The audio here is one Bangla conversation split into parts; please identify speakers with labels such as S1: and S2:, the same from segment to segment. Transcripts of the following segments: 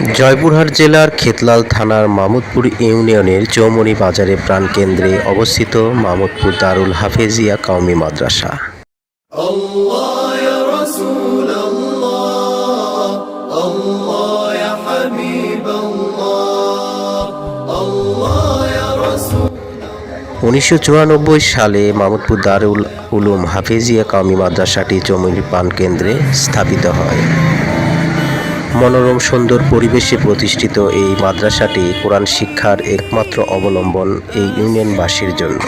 S1: জয়পুরহাট জেলার খেতলাল থানার মামুদপুর ইউনিয়নের চৌমনি বাজারে প্রাণকেন্দ্রে অবস্থিত মামুদপুর দারুল হাফেজিয়া কাউমি মাদ্রাসা। উনিশশো চুরানব্বই সালে মামুদপুর দারুল উলুম হাফেজিয়া কওমি মাদ্রাসাটি চৌমনি প্রাণকেন্দ্রে স্থাপিত হয়। মনোরম সুন্দর পরিবেশে প্রতিষ্ঠিত এই মাদ্রাসাটি কোরআন শিক্ষার একমাত্র অবলম্বন এই ইউনিয়নবাসীর জন্য।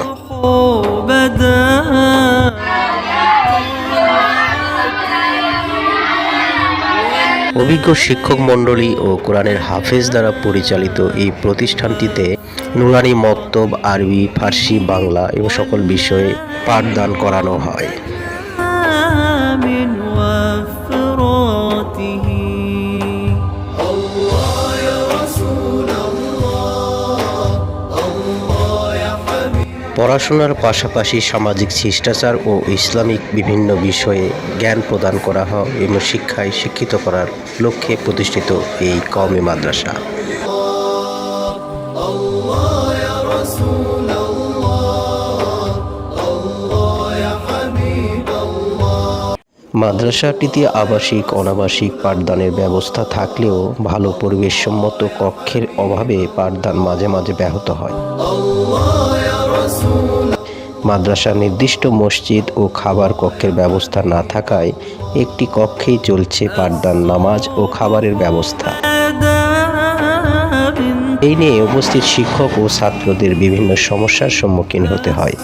S1: অভিজ্ঞ শিক্ষক মণ্ডলী ও কোরআনের হাফেজ দ্বারা পরিচালিত এই প্রতিষ্ঠানটিতে নুরানি মক্তব, আরবি, ফার্সি, বাংলা এবং সকল বিষয়ে পাঠদান করানো হয়। পড়াশোনার পাশাপাশি সামাজিক শিষ্টাচার ও ইসলামিক বিভিন্ন বিষয়ে জ্ঞান প্রদান করা হয় এবং শিক্ষায় শিক্ষিত করার লক্ষ্যে প্রতিষ্ঠিত এই কওমি মাদ্রাসা। মাদ্রাসাটিতে আবাসিক, অনাবাসিক পাঠদানের ব্যবস্থা থাকলেও ভালো পরিবেশসম্মত কক্ষের অভাবে পাঠদান মাঝে মাঝে ব্যাহত হয়। মাদ্রাসা নির্দিষ্ট মসজিদ ও খাবার কক্ষের ব্যবস্থা না থাকায় একটি কক্ষেই চলছে পাঠদান, নামাজ ও খাবারের ব্যবস্থা। এই নিয়ে উপস্থিত শিক্ষক ও ছাত্রদের বিভিন্ন সমস্যার সম্মুখীন হতে হয়।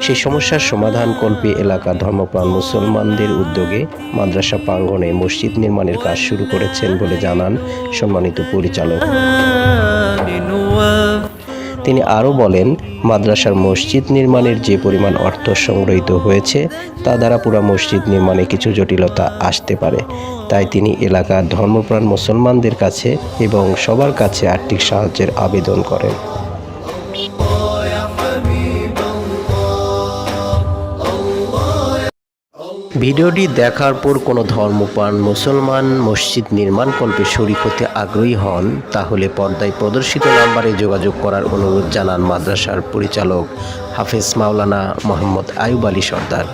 S1: সেই সমস্যার সমাধান কল্পে এলাকা ধর্মপ্রাণ মুসলমানদের উদ্যোগে মাদ্রাসা প্রাঙ্গণে মসজিদ নির্মাণের কাজ শুরু করেছেন বলে জানান সম্মানিত পরিচালক। তিনি আরও বলেন, মাদ্রাসার মসজিদ নির্মাণের যে পরিমাণ অর্থ সংগ্রহীত হয়েছে, তা দ্বারা পুরো মসজিদ নির্মাণে কিছু জটিলতা আসতে পারে। তাই তিনি এলাকার ধর্মপ্রাণ মুসলমানদের কাছে এবং সবার কাছে আর্থিক সাহায্যের আবেদন করেন। ভিডিওটি দেখার পর কোনো ধর্মপ্রাণ মুসলমান মসজিদ নির্মাণ কল্পে শরিক হতে আগ্রহী হন, তাহলে পর্দায় প্রদর্শিত নাম্বারে যোগাযোগ করার অনুরোধ জানান মাদ্রাসার পরিচালক হাফেজ মাওলানা মোহাম্মদ আয়ুব আলী সর্দার।